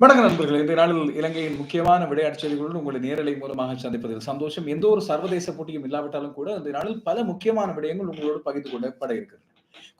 வணக்கம் நண்பர்கள் இந்த நாளில் இலங்கையின் முக்கியமான விளையாட்டு செய்திகளுடன் உங்களை நேரலை மூலமாக சந்திப்பதில் சந்தோஷம். எந்த ஒரு சர்வதேச போட்டியும் இல்லாவிட்டாலும் கூட இந்த நாளில் பல முக்கியமான விடயங்கள் உங்களோடு பகிர்ந்து கொள்ளப்பட இருக்கிறது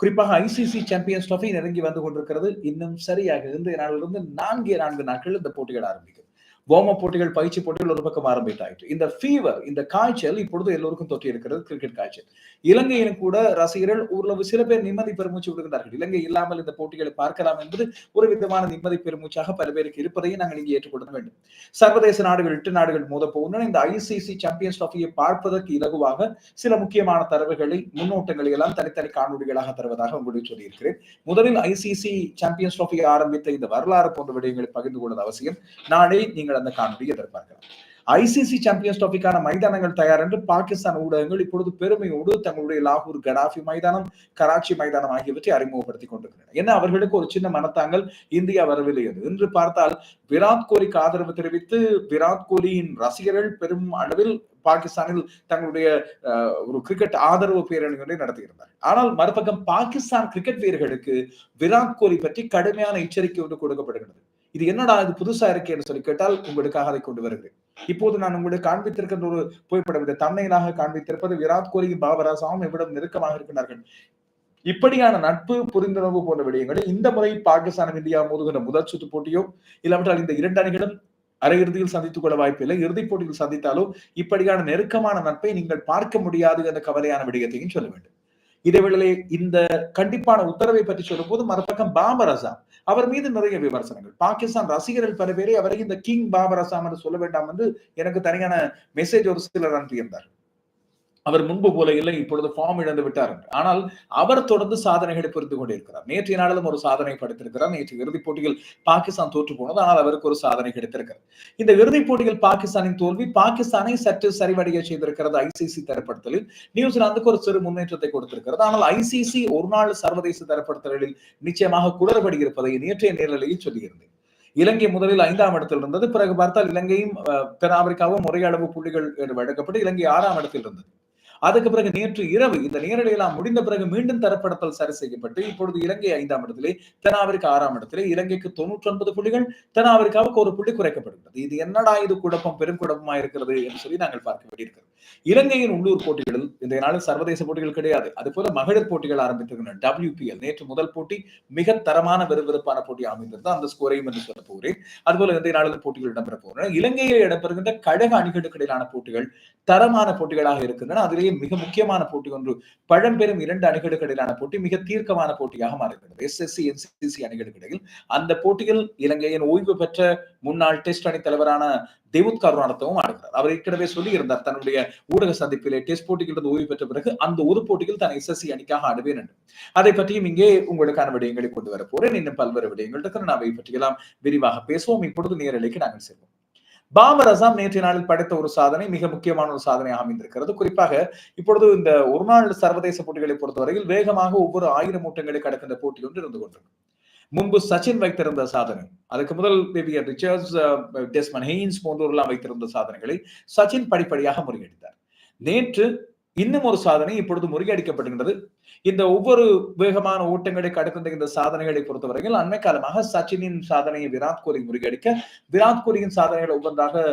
குறிப்பாக ஐசிசி சாம்பியன்ஸ் ட்ராஃபி நெருங்கி வந்து கொண்டிருக்கிறது. இன்னும் சரியாக இருந்த நாளிலிருந்து நான்கே நான்கு நாட்கள் இந்த போட்டிகள் ஆரம்பிக்கும். வார்ம் போட்டிகள் பயிற்சி போட்டிகள் ஒரு பக்கம் ஆரம்பித்தாயிற்று. இந்த ஃபீவர் இந்த காய்ச்சல் இப்பொழுது எல்லோருக்கும் தொற்றி இருக்கிறது கிரிக்கெட் காய்ச்சல். இலங்கையிலும் கூட ரசிகர்கள் ஊர்ல சில பேர் நிம்மதி பெருமூச்சு விடுகிறார்கள். இலங்கை இல்லாமல் இந்த போட்டிகளை பார்க்கலாம் என்பது ஒரு விதமான நிம்மதி பெருமூச்சாக பல பேருக்கு இருப்பதையும் நாங்கள் இங்கே ஏற்றுக்கொள்ள வேண்டும். சர்வதேச நாடுகள் எட்டு நாடுகள் மோத போகின்றன இந்த ஐசிசி சாம்பியன்ஸ் ட்ராஃபியை பார்ப்பதற்கு இலகுவாக சில முக்கியமான தரவுகளை முன்னோட்டங்களை எல்லாம் தனித்தனி காணொலிகளாக தருவதாக உங்களுக்கு சொல்லியிருக்கிறேன். முதலில் ஐசிசி சாம்பியன்ஸ் ட்ராஃபியை ஆரம்பித்த இந்த வரலாறு போன்ற விடயங்களை பகிர்ந்து கொள்வது அவசியம். நாளை நீங்கள் அந்த காணொலியை எதிர்பார்க்கலாம். ஐசிசி சாம்பியன்ஸ் டிராபிக்கான மைதானங்கள் தயார் என்று பாகிஸ்தான் ஊடகங்கள் இப்பொழுது பெருமையோடு தங்களுடைய லாகூர் கடாஃபி மைதானம் கராச்சி மைதானம் ஆகியவற்றை அறிமுகப்படுத்திக் கொண்டிருக்கின்றனர் என்ன அவர்களுக்கு ஒரு சின்ன மனத்தாங்கள் இந்தியா வரவில்லை என்று. பார்த்தால் விராட் கோலிக்கு ஆதரவு தெரிவித்து விராட் கோலியின் ரசிகர்கள் பெரும் அளவில் பாகிஸ்தானில் தங்களுடைய ஒரு கிரிக்கெட் ஆதரவு பேரணிகளை நடத்தியிருந்தார் ஆனால் மறுபக்கம் பாகிஸ்தான் கிரிக்கெட் வீரர்களுக்கு விராட் கோலி பற்றி கடுமையான எச்சரிக்கை ஒன்று கொடுக்கப்படுகிறது. இது என்னடா இது புதுசா இருக்கு என்று சொல்லி கேட்டால் உங்களுக்காக அதை கொண்டு வருகிறேன். இப்போது நான் உங்களுக்கு காண்பித்திருக்கின்ற ஒரு புகைப்படம் இதை தன்னையிலாக காண்பித்திருப்பது விராட் கோலியும் பாபராசாவும் எவ்விடம் நெருக்கமாக இருக்கிறார்கள் இப்படியான நட்பு புரிந்துணர்வு போன்ற விடயங்களை இந்த முறை பாகிஸ்தானும் இந்தியா மோதுகின்ற முதல் சுற்று போட்டியோ இல்லாவிட்டால் இந்த இரண்டு அணிகளும் அரையிறுதியில் சந்தித்துக் கொள்ள வாய்ப்பில்லை இறுதிப் போட்டியில் சந்தித்தாலோ இப்படியான நெருக்கமான நட்பை நீங்கள் பார்க்க முடியாது என்ற கவலையான விடயத்தையும் சொல்ல வேண்டும். இதேவேளை இந்த கண்டிப்பான உத்தரவை பற்றி சொல்லும் போது மறுபக்கம் பாபர் அசாம். அவர் மீது நிறைய விமர்சனங்கள். பாகிஸ்தான் ரசிகர்கள் பல பேரை அவரை இந்த கிங் பாபர் அசாம் என்று சொல்ல வேண்டாம் என்று எனக்கு தனியான மெசேஜ் ஒரு சிலர் அனுப்பியிருந்தார் அவர் முன்பு போல இல்லை இப்பொழுது ஃபார்ம் இழந்து விட்டார் என்று. ஆனால் அவர் தொடர்ந்து சாதனைகளை புரிந்து கொண்டிருக்கிறார். நேற்றைய நாளிலும் ஒரு சாதனை படைத்திருக்கிறார். நேற்று இறுதிப் போட்டியில் பாகிஸ்தான் தோற்று போனது ஆனால் அவருக்கு ஒரு சாதனை கிடைத்திருக்கிறது. இந்த இறுதிப் போட்டியில் பாகிஸ்தானின் தோல்வி பாகிஸ்தானை சற்று சரிவடைய செய்திருக்கிறது ஐசிசி தரப்படுத்தலில். நியூசிலாந்துக்கு ஒரு சிறு முன்னேற்றத்தை கொடுத்திருக்கிறது. ஆனால் ஐசிசி ஒரு நாள் சர்வதேச தரப்படுத்தலில் நிச்சயமாக குளறுபடி இருப்பதை நேற்றைய நேரலையில் சொல்லியிருந்தேன். இலங்கை முதலில் ஐந்தாம் இடத்தில் இருந்தது. பிறகு பார்த்தால் இலங்கையும் தென் ஆப்பிரிக்காவும் ஒரே அளவு புள்ளிகள் என்று வழங்கப்பட்டு இலங்கை ஆறாம் இடத்தில் இருந்தது. அதுக்கு பிறகு நேற்று இரவு இந்த நேரடியெல்லாம் முடிந்த பிறகு மீண்டும் தரப்படுத்தல் சரி செய்யப்பட்டு இப்பொழுது இலங்கை ஐந்தாம் இடத்திலே தென்னாவிற்கு ஆறாம் இடத்திலே இலங்கைக்கு தொண்ணூற்றி ஒன்பது புள்ளிகள் தென்னாவிரிக்காவுக்கு ஒரு புள்ளி குறைக்கப்படுகிறது இது என்னடா இது குழப்பம் பெரும் குழப்பமா இருக்கிறது என்று சொல்லி நாங்கள் பார்க்க வேண்டியிருக்கிறது. இலங்கையின் உள்ளூர் போட்டிகளில் இன்றைய நாளில் சர்வதேச போட்டிகள் கிடையாது. அது போல மகளிர் போட்டிகள் ஆரம்பித்திருக்கின்றன. டபிள்யூபிஎல் நேற்று முதல் போட்டி மிக தரமான விறுவிறுப்பான போட்டி அமைந்திருந்தது. அந்த ஸ்கோரையும் என்று சொல்ல போகிறேன். அதுபோல இன்றைய நாளில் போட்டிகள் இடம்பெற போகிறேன் இலங்கையில் இடம்பெறுகின்ற கழக அணிகளுக்கு இடையிலான போட்டிகள் தரமான போட்டிகளாக இருக்கின்றன. அதிலேயே மிக முக்கியமான போட்டி ஒன்று பழம்பெரும் இரண்டு அணிகளுக்கு இடையிலான போட்டி மிக தீர்க்கமான போட்டியாக மாறுகிறது எஸ்எஸ்சி எஸ் என்சிசி அணிகளுக்கு இடையில். அந்த போட்டியில் இலங்கையின் ஓய்வு பெற்ற முன்னாள் டெஸ்ட் அணி தலைவரான தேவுத் ஆடுகிறார். அவர் ஏற்கனவே சொல்லி இருந்தார் தன்னுடைய ஊடக சந்திப்பிலே டெஸ்ட் போட்டிகளிலிருந்து ஓய்வு பெற்ற பிறகு அந்த ஒரு போட்டியில் தான் எஸ்எஸ்சி அணிக்காக ஆடுவேன் என்று. அதை பற்றியும் இங்கே உங்களுக்கான விடயங்களை கொண்டு வர போறேன். இன்னும் பல்வேறு விடயங்கள் இருக்கிற அவை பற்றியெல்லாம் விரிவாக பேசுவோம். இப்பொழுது நேரலைக்கு நாங்கள் செல்வோம். பாபர் அசாம் நேற்றைய நாளில் படைத்த ஒரு சாதனை மிக முக்கியமான ஒரு சாதனையாக அமைந்திருக்கிறது. குறிப்பாக இப்பொழுது இந்த ஒரு நாள் சர்வதேச போட்டிகளை பொறுத்தவரையில் வேகமாக ஒவ்வொரு ஆயிரம் ஓட்டங்களை கடக்கின்ற போட்டி ஒன்று இருந்து கொண்டிருக்கும் முன்பு சச்சின் வைத்திருந்த சாதனை அதுக்கு முதல் பேபியர் ரிச்சர்ஸ் டெஸ்மன் ஹெயின்ஸ் போன்றோர்லாம் வைத்திருந்த சாதனைகளை சச்சின் படிப்படியாக முறியடித்தார். நேற்று இன்னும் ஒரு சாதனை இப்பொழுது முறியடிக்கப்படுகின்றது. இந்த ஒவ்வொரு வேகமான ஓட்டங்களை கடக்கின்ற இந்த சாதனைகளை பொறுத்தவரையில் அண்மை காலமாக சச்சினின் சாதனையை விராட் கோலி முறியடிக்க விராட் கோலியின் சாதனைகளை ஒவ்வொன்றாக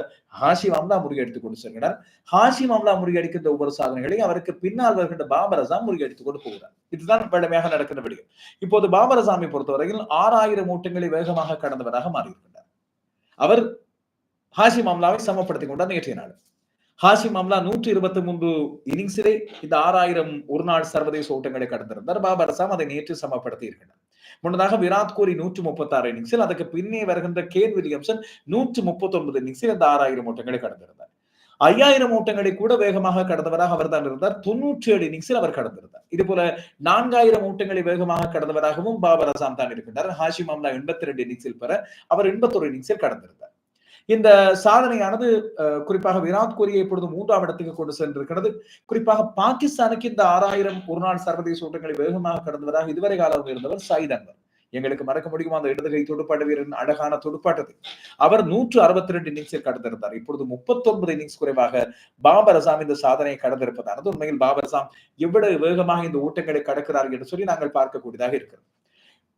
ஹாஷி மாம்லா முறியடித்துக் கொண்டு செல்கிறார். ஹாஷி மாம்லா முறியடிக்கின்ற ஒவ்வொரு சாதனைகளை அவருக்கு பின்னால் வருகின்ற பாபர் அசாம் முறியடித்துக் கொண்டு போகிறார். இதுதான் வழமையாக நடக்கின்ற விடயம். இப்போது பாபர் அசாமை பொறுத்தவரையில் ஆறாயிரம் ஓட்டங்களை வேகமாக கடந்தவராக மாறியிருக்கிறார். அவர் ஹாஷி மாம்லாவை சமப்படுத்திக் கொண்டார் நேற்றைய நாள். ஹாஷி மாம்லா நூற்றி இருபத்தி மூன்று இன்னிங்ஸிலே இந்த ஆறாயிரம் ஒரு நாள் சர்வதேச ஓட்டங்களை கடந்திருந்தார். பாபர் அசாம் அதை நேற்று சமப்படுத்தி இருக்கிறார் முன்னதாக விராட் கோலி நூற்று முப்பத்தி ஆறு இன்னிங்ஸில் அதுக்கு பின்னே வருகின்ற கேன் வில்லியம்சன் நூற்று முப்பத்தி ஒன்பது இன்னிங்ஸில் இந்த ஆறாயிரம் ஓட்டங்களை கடந்திருந்தார். ஐயாயிரம் ஓட்டங்களை கூட வேகமாக கடந்தவராக அவர் தான் இருந்தார். தொன்னூற்றி ஏழு இன்னிங்ஸில் அவர் கடந்திருந்தார். இது போல நான்காயிரம் ஓட்டங்களை வேகமாக கடந்தவராகவும் பாபர் அசாம் தான் இருக்கின்றார். ஹாஷி மாம்லா எண்பத்தி ரெண்டு இன்னிங்ஸில் பெற அவர் எண்பத்தொரு இன்னிங்ஸில் கடந்திருந்தார். இந்த சாதனையானது குறிப்பாக விராட் கோலியை இப்பொழுது மூன்றாம் இடத்துக்கு கொண்டு சென்றிருக்கிறது. குறிப்பாக பாகிஸ்தானுக்கு இந்த ஆறாயிரம் ஒரு நாள் சர்வதேச ஓட்டங்களை வேகமாக கடந்தவராக இதுவரை காலம் இருந்தவர் சாயித் அன்வர். எங்களுக்கு மறக்க முடியுமா அந்த இடதுகை துடுப்பாட்டு வீரரின் அழகான துடுப்பாட்டத்தை அவர் நூற்று அறுபத்தி ரெண்டு இன்னிங்ஸில் கடந்திருந்தார். இப்பொழுது முப்பத்தி ஒன்பது இன்னிங்ஸ் குறைவாக பாபர் அசாம் இந்த சாதனையை கடந்திருப்பதானது? உண்மையில் பாபர் அசாம் எவ்வளவு வேகமாக இந்த ஓட்டங்களை கடக்கிறார் என்று சொல்லி நாங்கள் பார்க்கக்கூடியதாக இருக்கிறது.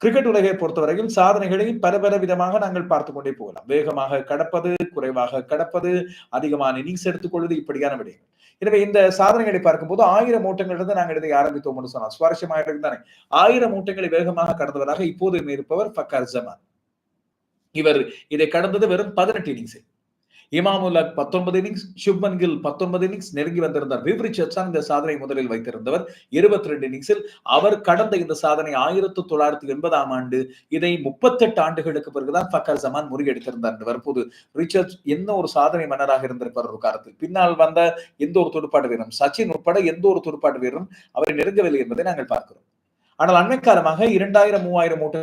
கிரிக்கெட் உலகை பொறுத்தவரையில் சாதனைகளை பல பல விதமாக நாங்கள் பார்த்து கொண்டே போகலாம். வேகமாக கடப்பது குறைவாக கடப்பது அதிகமான இன்னிங்ஸ் எடுத்துக்கொள்வது இப்படியான விடயங்கள். எனவே இந்த சாதனைகளை பார்க்கும்போது ஆயிரம் ஓட்டங்கள் இருந்து நாங்கள் இதை ஆரம்பித்தோம் என்று சொன்னால் சுவாரஸ்யமாக இருந்தானே ஆயிரம் ஓட்டங்களை வேகமாக கடந்தவராக இப்போது இருப்பவர் ஃபக்கர் ஜமான். இவர் இதை கடந்தது வெறும் பதினெட்டு இமாமுல் அக் பத்தொன்பது இன்னிங்ஸ் சுப்மன் கில் பத்தொன்பது இன்னிங்ஸ் நெருங்கி வந்திருந்தார். விவ்ரிச்சர்ஸ் இந்த சாதனை முதலில் வைத்திருந்தவர். இருபத்தி ரெண்டு இன்னிங்ஸில் அவர் கடந்த இந்த சாதனை ஆயிரத்தி தொள்ளாயிரத்தி எண்பதாம் ஆண்டு இதை முப்பத்தெட்டு ஆண்டுகளுக்கு பிறகுதான் ஃபக்கர் ஜமான் முறியடித்திருந்தார் தற்போது வரும்போது ரிச்சர்ட்ஸ் என்ன ஒரு சாதனை மன்னராக இருந்திருப்பார் ஒரு காலத்தில்? பின்னால் வந்த எந்த ஒரு துடுப்பாட்டு வீரரும் சச்சின் உட்பட எந்த ஒரு துடுப்பாட்டு வீரரும் அவரை நெருங்கவில்லை என்பதை நாங்கள் பார்க்கிறோம். ஆனால் அண்மை காலமாக இரண்டாயிரம் மூவாயிரம் மூட்டை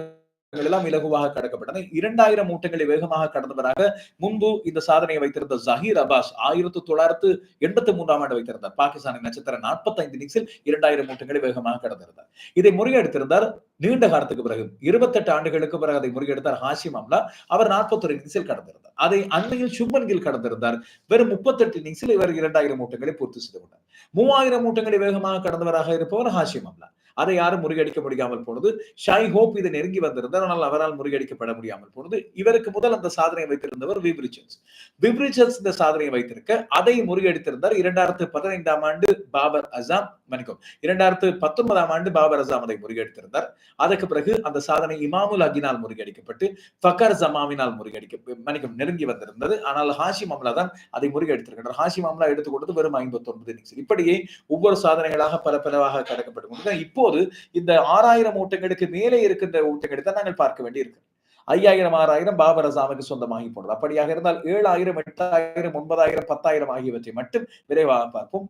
எல்லாம் இலகுவாக கடக்கப்பட்டன. இரண்டாயிரம் மூட்டைகளை வேகமாக கடந்தவராக முன்பு இந்த சாதனையை வைத்திருந்த ஜஹீர் அபாஸ் ஆயிரத்தி தொள்ளாயிரத்து எண்பத்தி மூன்றாம் ஆண்டு வைத்திருந்தார். பாகிஸ்தானின் நட்சத்திர நாற்பத்தி ஐந்து இன்னிங்ஸில் இரண்டாயிரம் மூட்டைகளை வேகமாக கடந்திருந்தார். இதை முறியடித்திருந்தார். நீண்ட காலத்துக்கு பிறகு இருபத்தெட்டு ஆண்டுகளுக்கு பிறகு அதை முறியடித்தார் ஹாஷிம் அம்லா. அவர் நாற்பத்தொரு இன்னிங்ஸில் கடந்திருந்தார். அதை அண்மையில் சுப்மன் கில் கடந்திருந்தார். வெறும் முப்பத்தெட்டு இன்னிங்ஸில் இவர் இரண்டாயிரம் மூட்டங்களை பூர்த்தி செய்து கொண்டார். மூவாயிரம் மூட்டங்களை வேகமாக கடந்தவராக இருப்பவர் ஹாஷிம் அம்லா. அதை யாரும் முறியடிக்க முடியாமல் போனது. ஷாய் ஹோப் இதை நெருங்கி வந்திருந்தார். ஆனால் அவரால் முறியடிக்கப்பட முடியாமல் போனது. இவருக்கு முதல் அந்த சாதனையை வைத்திருந்தவர் விப்ரிச்சன்ஸ் விப்ரிச்சன்ஸ் இந்த சாதனையை வைத்திருக்க அதை முறியடித்திருந்தார். இரண்டாயிரத்து பதினைந்தாம் ஆண்டு பாபர் அசாம் மன்னிக்கும் இரண்டாயிரத்து பத்தொன்பதாம் ஆண்டு பாபர் அசாம் அதை முறியடித்திருந்தார். அதற்கு பிறகு அந்த சாதனை இமாமுல் அகினால் முறியடிக்கப்பட்டு ஃபக்கர் ஜமாவினால் முறியடிக்க மன்னிக்கும் நெருங்கி வந்திருந்தது. ஆனால் ஹாஷி மாம்லா தான் அதை முறியடித்திருக்கிறார் ஹாஷி மாம்லா எடுத்துக் கொடுத்து வெறும் ஐம்பத்தி ஒன்பது இன்னிங்ஸ் இப்படியே ஒவ்வொரு சாதனைகளாக பல பலவாக கடக்கப்பட்டு இப்போ இப்போது இந்த ஆறாயிரம் ஓட்டங்களுக்கு மேலே இருக்கின்ற ஓட்டங்களை தான் நாங்கள் பார்க்க வேண்டியிருக்கு. ஐயாயிரம் ஆறாயிரம் பாபர் அசாமுக்கு சொந்தமாகி போனது. அப்படியாக இருந்தால் ஏழாயிரம் எட்டாயிரம் ஒன்பதாயிரம் பத்தாயிரம் ஆகியவற்றை மட்டும் விரைவாக பார்ப்போம்.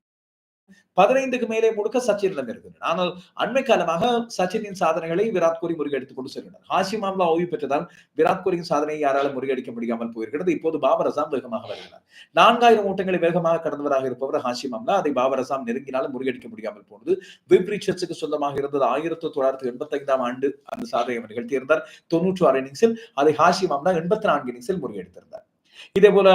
பதினைந்துக்கு மேலே முழுக்க சச்சினிடம் இருக்கின்றன ஆனால் அண்மை காலமாக சச்சினின் சாதனைகளை விராட் கோலி முறியடித்துக் கொண்டு செல்கிறார். ஹாஷி மாம்லா ஓய்வு பெற்றதால் விராட் கோலியின் சாதனையை யாராலும் முறியடிக்க முடியாமல் போயிருக்கிறது. இப்போது பாபர் அசாம் வேகமாக வருகிறார். நான்காயிரம் ஓட்டங்களை வேகமாக கடந்தவராக இருப்பவர் ஹாஷி மாம்லா. அதை பாபர் அசாம் நெருங்கினாலும் முறியடிக்க முடியாமல் போனது. விப் ரிச்சர்ட்ஸுக்கு சொந்தமாக இருந்தது ஆயிரத்தி தொள்ளாயிரத்தி எண்பத்தி ஐந்தாம் ஆண்டு அந்த சாதனையை நிகழ்த்தியிருந்தார். தொன்னூற்றி ஆறு இன்னிங்ஸில் அதை ஹாஷி மாம்லா எண்பத்தி நான்கு இன்னிங்ஸில் முறியடித்திருந்தார். இதே போல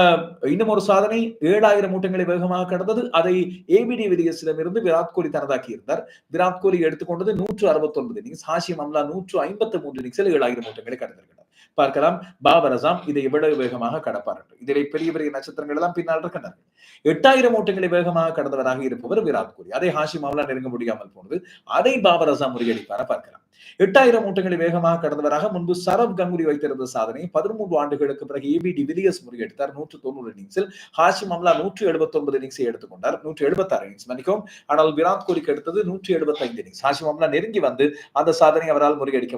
இன்னும் ஒரு சாதனை ஏழாயிரம் மூட்டங்களை வேகமாக கடந்தது அதை ஏபிடி விலியர்ஸிடம் இருந்து விராட் கோலி தனதாக்கி இருந்தார் விராட் கோலி எடுத்துக்கொண்டது நூற்று அறுபத்தி ஒன்பது இன்னிங்ஸ் ஹாஷிம் அம்லா நூற்று ஐம்பத்தி மூன்று இன்னிங்ஸில் ஏழாயிரம் மூட்டங்களை கடந்திருக்கிறார். பார்க்கலாம். பாபர் அசாம் இதை எவ்வளவு வேகமாக கடப்பார் என்று இதிலே பெரிய பெரிய நட்சத்திரங்கள் எல்லாம் பின்னால் இருக்கின்றனர் எட்டாயிரம் ஓட்டங்களை வேகமாக கடந்தவராக இருப்பவர் விராட் கோலி. அதை ஹாஷிம் அம்லா நெருங்க முடியாமல் போனது. அதை பாபர் அசாம் முறியடிப்பார பார்க்கலாம். எட்டாயிரம் ஓட்டங்களை வேகமாக கடந்தவராக முன்பு சரப் கங்குலி வைத்திருந்த சாதனை பதிமூன்று ஆண்டுகளுக்கு பிறகு ஏபி டிவிலியர்ஸ் முறியடித்தார். நூற்று தொண்ணூறு இன்னிங்ஸில் ஹாஷிம் அம்லா நூற்று எழுபத்தி ஒன்பது இன்னிங்ஸை எடுத்துக்கொண்டார். நூற்று எழுபத்தி ஆறு இன்னிங்ஸ் மன்னிக்கும் ஆனால் விராட் கோலிக்கு எடுத்தது நூற்றி எழுபத்தி ஐந்து இன்னிங்ஸ் ஹாஷிம் அம்லா நெருங்கி வந்து அந்த சாதனை அவரால் முறியடிக்க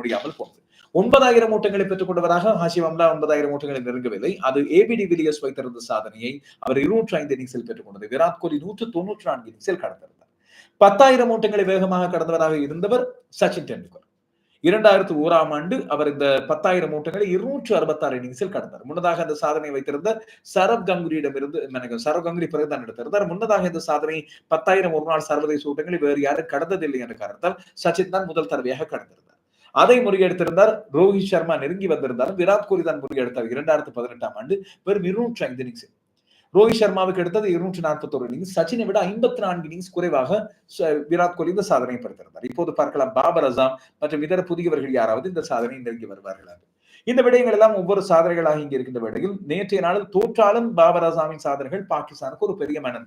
முடியாமல் போனது. ஒன்பதாயிரம் ஓட்டங்களை பெற்றுக் கொண்டவராக ஹாஷிம் அம்லா ஒன்பதாயிரம் ஓட்டங்களை நெருங்கவில்லை. அது ஏபிடி வில்லியர்ஸ் வைத்திருந்த சாதனையை அவர் இருநூற்றி ஐந்து இன்னிங்ஸில் பெற்றுக் கொண்டது விராட் கோலி நூற்று தொன்னூற்றி நான்கு இன்னிங்ஸில் கடந்திருந்தார். பத்தாயிரம் ஓட்டங்களை வேகமாக கடந்தவராக இருந்தவர் சச்சின் டெண்டுல்கர். இரண்டாயிரத்தி ஓராம் ஆண்டு அவர் இந்த பத்தாயிரம் ஓட்டங்களை இருநூற்று அறுபத்தாறு இன்னிங்ஸில் கடந்தார். முன்னதாக அந்த சாதனை வைத்திருந்த சரப் கங்குலியிடம் இருந்து சரப் கங்குலி பிறகுதான் எடுத்திருந்தார். முன்னதாக இந்த சாதனை பத்தாயிரம் ஒரு நாள் சர்வதேச ஓட்டங்களை வேறு யாரும் கடந்ததில்லை என்ற காரணத்தால் சச்சின் தான் முதல் தடவையாக கடந்திருந்தார். அதை முறியெடுத்திருந்தார். ரோஹித் சர்மா நெருங்கி வந்திருந்தாலும் விராட் கோலி தான் முறியெடுத்தார் இரண்டாயிரத்தி பதினெட்டாம் ஆண்டு வெறும் இருநூற்றி ஐந்து இன்னிங்ஸ் ரோஹித் சர்மாவுக்கு எடுத்தது இருநூற்றி நாற்பத்தி ஒரு இன்னிங்ஸ் சச்சினை விட ஐம்பத்தி நான்கு இன்னிங்ஸ் குறைவாக விராட் கோலி இந்த சாதனையை படுத்திருந்தார். இப்போது பார்க்கலாம் பாபர் அசாம் மற்றும் இதர புதியவர்கள் யாராவது இந்த சாதனையை நெருங்கி வருவார்கள்? இந்த விடயங்கள் எல்லாம் ஒவ்வொரு சாதனைகளாக இங்கே இருக்கின்ற வேளையில் நேற்றைய நாளில் தோற்றாலும் பாபர் அசாமின் சாதனைகள் பாகிஸ்தானுக்கு ஒரு பெரிய மனம்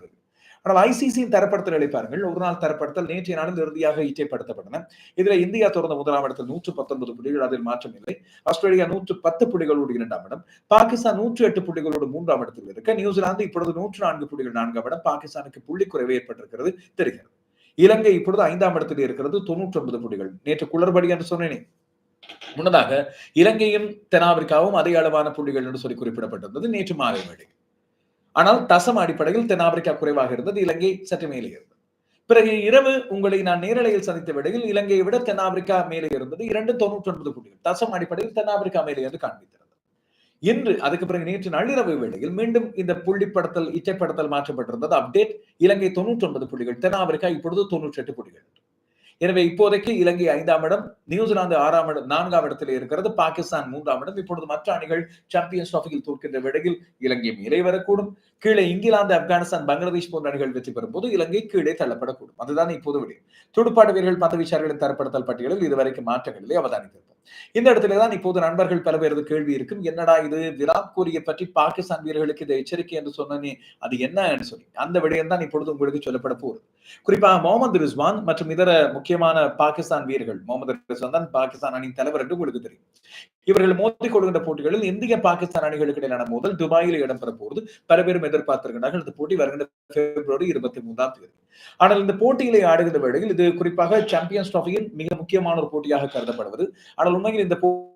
ஆனால் ஐசிசியின் தரப்படுத்தல் பாருங்கள் ஒரு நாள் தரப்படுத்தல் நேற்றைய நாளில் இறுதியாக இச்சைப்படுத்தப்பட்டன. இதுல இந்தியா தொடர்ந்த முதலாம் இடத்தில் நூற்று பத்தொன்பது புள்ளிகள் அதில் மாற்றம் இல்லை. ஆஸ்திரேலியா நூற்று பத்து புள்ளிகளோடு இரண்டாம் இடம். பாகிஸ்தான் நூற்று எட்டு புள்ளிகளோடு மூன்றாம் இடத்தில் இருக்க. நியூசிலாந்து இப்பொழுது நூற்று நான்கு புள்ளிகள் நான்காம் இடம். பாகிஸ்தானுக்கு புள்ளி குறைவு ஏற்பட்டிருக்கிறது தெரிகிறது. இலங்கை இப்பொழுது ஐந்தாம் இடத்தில் இருக்கிறது தொன்னூற்றி ஒன்பது புள்ளிகள். நேற்று குளறுபடி என்று சொன்னேனே. முன்னதாக இலங்கையும் தென்னாப்பிரிக்காவும் அதே அளவான புள்ளிகள் என்று சொல்லி குறிப்பிடப்பட்டிருந்தது. நேற்று மாலை வேளை. ஆனால் தசம் அடிப்படையில் தென்னாப்பிரிக்கா குறைவாக இருந்தது இலங்கை சற்று மேலே இருந்தது. பிறகு இரவு உங்களை நான் நேரலையில் சந்தித்த விடையில் இலங்கையை விட தென்னாப்பிரிக்கா மேலே இருந்தது இரண்டு தொண்ணூற்றி ஒன்பது புள்ளிகள். தசம் அடிப்படையில் தென்னாப்பிரிக்கா மேலே என்று காண்பித்தது இன்று அதுக்கு பிறகு நேற்று நள்ளிரவு வேளையில் மீண்டும் இந்த புள்ளிப்படுத்தல் இச்சைப்படுத்தல் மாற்றப்பட்டிருந்தது. அப்டேட் இலங்கை தொண்ணூற்றி ஒன்பது புள்ளிகள் தென்னாப்பிரிக்கா இப்பொழுது தொண்ணூற்றி எட்டு புள்ளிகள். எனவே இப்போதைக்கு இலங்கை ஐந்தாம் இடம் நியூசிலாந்து ஆறாம் இடம் நான்காம் இடத்தில் இருக்கிறது பாகிஸ்தான் மூன்றாம் இடம். இப்பொழுது மற்ற அணிகள் சாம்பியன்ஸ் டிராஃபியில் தோற்கின்ற விடையில் இலங்கை மேலே வரக்கூடும். கீழே இங்கிலாந்து ஆப்கானிஸ்தான் பங்களாதேஷ் போன்ற அணிகள் வெற்றி பெறும் போது இலங்கை கீழே தள்ளப்படக்கூடும். அதுதான் இப்போது விடையும் துடுப்பாட்ட வீரர்கள் பந்து வீச்சாளர்களின் தரப்படுத்தல் பட்டியலில் இதுவரைக்கும் மாற்றங்களிலே அவதானித்திருப்போம். இந்த இடத்துல தான் இப்போது நண்பர்கள் பல பேரது கேள்வி இருக்கும். என்னடா இது? விராட் கோலியை பற்றி பாகிஸ்தான் வீரர்களுக்கு இது எச்சரிக்கை என்று சொன்னே அது என்ன சொல்லி. அந்த விடயம் தான் இப்பொழுது உங்களுக்கு சொல்லப்பட போகுது. குறிப்பாக முகமது ரிஸ்வான் மற்றும் இதர முக்கியமான பாகிஸ்தான் வீரர்கள் முகமது ரிஸ்வான் தான் பாகிஸ்தான் அணியின் தலைவர் என்று உங்களுக்கு தெரியும். இவர்கள் மோதி கொள்கின்ற போட்டிகளில் இந்திய பாகிஸ்தான் அணிகளுக்கு இடையிலான மோதல் துபாயில் இடம்பெற போகுது. பல பேரும் எதிர்பார்த்திருக்கிறார்கள் இந்த போட்டி வருகின்ற பிப்ரவரி இருபத்தி மூன்றாம் தேதி. ஆனால் இந்த போட்டிகளை ஆடுகின்ற வேளையில் இது குறிப்பாக சாம்பியன்ஸ் டிராஃபியின் மிக முக்கியமான ஒரு போட்டியாக கருதப்படுவது. ஆனால் உண்மையில் இந்த போட்டி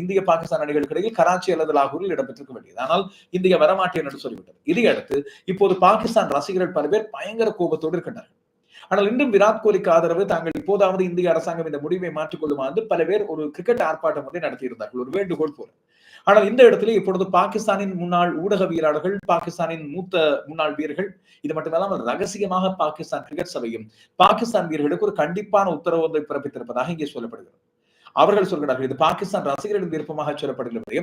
இந்திய பாகிஸ்தான் அணிகளுக்கு இடையில் கராச்சி அல்லது லாகூரில் இடம்பெற்றிருக்க வேண்டியது. ஆனால் இந்திய வரமாட்டேன் என்று சொல்லிவிட்டது. இதையடுத்து இப்போது பாகிஸ்தான் ரசிகர்கள் பல பேர் பயங்கர கோபத்தோடு இருக்கின்றனர். ஆனால் இன்றும் விராட் கோலிக்கு ஆதரவு தாங்கள் இப்போதாவது இந்திய அரசாங்கம் இந்த முடிவை மாற்றிக்கொள்ளுமா என்று பல பேர் ஒரு கிரிக்கெட் ஆர்ப்பாட்டம் வந்து நடத்தியிருந்தார்கள். ஒரு வேண்டுகோள் போல. ஆனால் இந்த இடத்துல இப்பொழுது பாகிஸ்தானின் முன்னாள் ஊடகவியலாளர்கள் பாகிஸ்தானின் மூத்த முன்னாள் வீரர்கள் இது மட்டுமல்லாமல் ரகசியமாக பாகிஸ்தான் கிரிக்கெட் சபையும் பாகிஸ்தான் வீரர்களுக்கு ஒரு கண்டிப்பான உத்தரவு ஒன்றை பிறப்பித்திருப்பதாக இங்கே சொல்லப்படுகிறது. அவர்கள் சொல்கிறார்கள் இது பாகிஸ்தான் ரசிகர்களின் விருப்பமாக சொல்லப்படுகிறது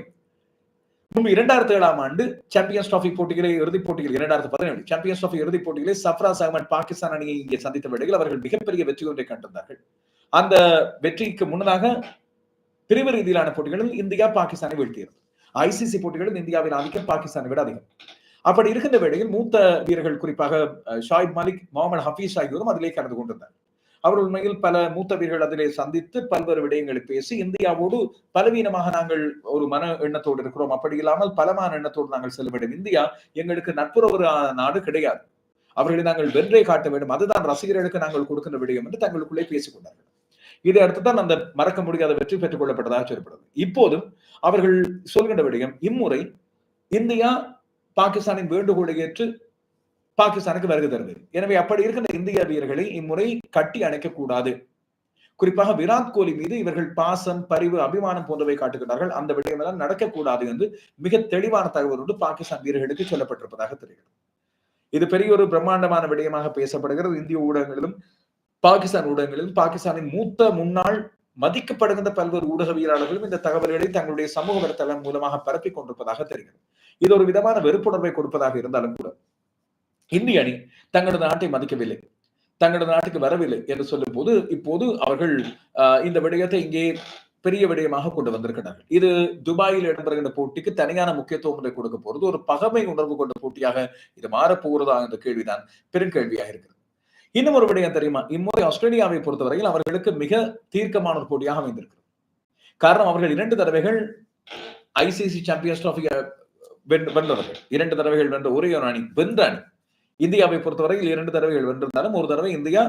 முன்பு இரண்டாயிரத்தி ஏழாம் ஆண்டு சாம்பியன்ஸ் டிராஃபி போட்டிகளை இறுதிப் போட்டிகள் இரண்டாயிரத்தி பதினேழு சாம்பியன்ஸ் டிராஃபி இறுதிப் போட்டிகளை சஃப்ராஸ் அகமட் பாகிஸ்தான் அணியை இங்கே சந்தித்த வேளையில் அவர்கள் மிகப்பெரிய வெற்றி ஒன்றை கண்டிருந்தார்கள். அந்த வெற்றிக்கு முன்னதாக பிரிவு ரீதியிலான போட்டிகளில் இந்தியா பாகிஸ்தானை வீழ்த்தியது. ஐசிசி போட்டிகளில் இந்தியாவின் ஆதிக்கம் பாகிஸ்தானை விட அதிகம். அப்படி இருக்கின்ற வேளையில் மூத்த வீரர்கள் குறிப்பாக ஷாயிப் மலிக் முகமது ஹபீஸ் ஆகியோரும் அதிலே கலந்து கொண்டிருந்தார். அவர் உண்மையில் பல மூத்த வீரர்கள் அதிலே சந்தித்து பல்வேறு விடயங்களை பேசி இந்தியாவோடு பலவீனமாக நாங்கள் ஒரு மன எண்ணத்தோடு இருக்கிறோம். அப்படி இல்லாமல் பலமான எண்ணத்தோடு நாங்கள் செல்ல வேண்டும். இந்தியா எங்களுக்கு நட்புறவு நாடு கிடையாது. அவர்களை நாங்கள் வென்றே காட்ட வேண்டும். அதுதான் ரசிகர்களுக்கு நாங்கள் கொடுக்கின்ற விடயம் என்று தங்களுக்குள்ளே பேசிக் கொண்டார்கள். இதை அடுத்துதான் அந்த மறக்க முடியாத வெற்றி பெற்றுக் கொள்ளப்பட்டதாக சொல்லப்படுது. இப்போதும் அவர்கள் சொல்கின்ற விடயம் இம்முறை இந்தியா பாகிஸ்தானின் வேண்டுகோளை ஏற்று பாகிஸ்தானுக்கு வருகை தருது. எனவே அப்படி இருக்கின்ற இந்திய வீரர்களை இம்முறை கட்டி அணைக்க கூடாது குறிப்பாக விராட் கோலி மீது இவர்கள் பாசம் பரிவு அபிமானம் போன்றவை காட்டுகிறார்கள் அந்த விடயம் எல்லாம் நடக்கக்கூடாது என்று மிக தெளிவான தகவலோடு பாகிஸ்தான் வீரர்களுக்கு சொல்லப்பட்டிருப்பதாக தெரிகிறது. இது பெரிய ஒரு பிரம்மாண்டமான விடயமாக பேசப்படுகிறது. இந்திய ஊடகங்களிலும் பாகிஸ்தான் ஊடகங்களிலும் பாகிஸ்தானின் மூத்த முன்னாள் மதிக்கப்படுகின்ற பல்வேறு ஊடகவியலாளர்களும் இந்த தகவல்களை தங்களுடைய சமூக வலைத்தளம் மூலமாக பரப்பிக் கொண்டிருப்பதாக தெரிகிறது. இது ஒரு விதமான வெறுப்புணர்வை கொடுப்பதாக இருந்தாலும் கூட இந்திய அணி தங்களது நாட்டை மதிக்கவில்லை தங்களது நாட்டுக்கு வரவில்லை என்று சொல்லும் போது இப்போது அவர்கள் இந்த விடயத்தை இங்கே பெரிய விடயமாக கொண்டு வந்திருக்கிறார்கள். இது துபாயில் இடம்பெறுகின்ற போட்டிக்கு தனியான முக்கியத்துவம் ஒன்றை கொடுக்க போறது ஒரு பகமை உணர்வு கொண்ட போட்டியாக இது மாறப்போகிறதா என்ற கேள்விதான் பெருங்கேள்வியாக இருக்கிறது. இன்னும் ஒரு விடயம் தெரியுமா? இம்முறை ஆஸ்திரேலியாவை பொறுத்தவரையில் அவர்களுக்கு மிக தீர்க்கமான ஒரு போட்டியாக அமைந்திருக்கிறது. காரணம் அவர்கள் இரண்டு தடவைகள் ஐசிசி சாம்பியன்ஸ் டிராஃபியை வென்றவர்கள். இரண்டு தடவைகள் வென்ற ஒரே ஒரு அணி வென்ற அணி. இந்தியாவை பொறுத்தவரையில் இரண்டு தடவைகள் வென்றிருந்தாலும் ஒரு தடவை இந்தியா